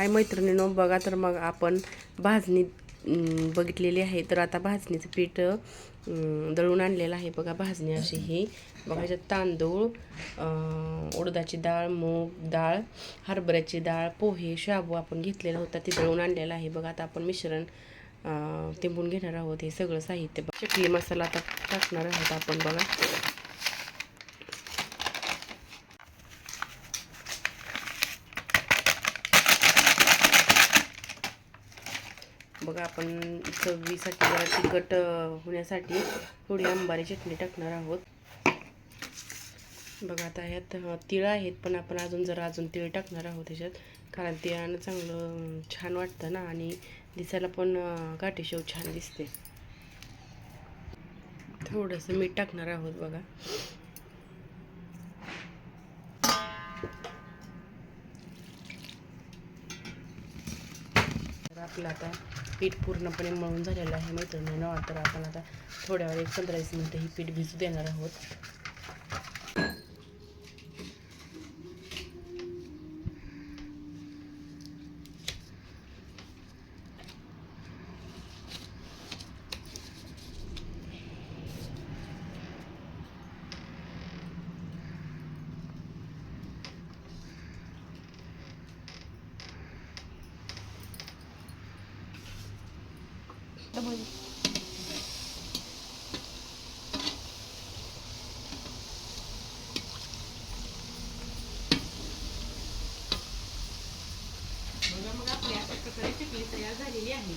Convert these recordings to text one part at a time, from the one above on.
हाय मैत्रिणीनो बघा तर मग आपण भाजणी बघितलेली आहे. तर आता भाजणीचं पीठ दळून आणलेलं आहे. बघा भाजणी अशी ही. बघा ह्याच्यात तांदूळ उडदाची डाळ मूग डाळ हरभऱ्याची डाळ पोहे शाबू आपण घेतलेला होता ते दळून आणलेलं आहे. बघा आता आपण मिश्रण अं, तिंबून घेणार आहोत. हे सगळं साहित्य बघा. मसाला आता टाकणार आहोत आपण बघा. बघा आपण चवीसाठी जरा तिखट होण्यासाठी थोडी आंबारी चटणी टाकणार आहोत. बघा आता ह्यात तिळ आहेत पण आपण अजून जरा अजून तिळ टाकणार आहोत त्याच्यात कारण तिळानं चांगलं छान वाटतं ना आणि दिसायला पण अं, गाठीशेव छान दिसते. थोडंसं मीठ टाकणार आहोत बघा. बघा आपलं आता पीठ पूर्णपणे मळून झालेलं आहे मैत्रिणीनं. तर आपण आता थोड्या वेळ एक पंधरा वीस मिनटं ही पीठ भिजू देणार आहोत. बघा मग आपली अशा प्रकारे चकली तयार झालेली आहे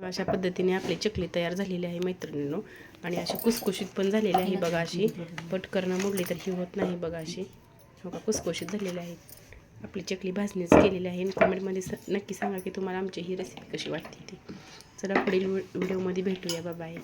अशा पद्धतीने आपली चकली तयार झालेली आहे मैत्रिणींनो. आणि अशी कुसकुशीत पण झालेली आहे बघा अशी. पटकरणं मोडली तर ही होत नाही बघा अशी. हो का कुसकुशीत झालेली आहे. आपली चकली भाजणीच केलेली आहे. आणि कमेंटमध्ये स नक्की सांगा की तुम्हाला आमची ही रेसिपी कशी वाटते ती. चला पुढील व्हिडिओमध्ये भेटूया. बाय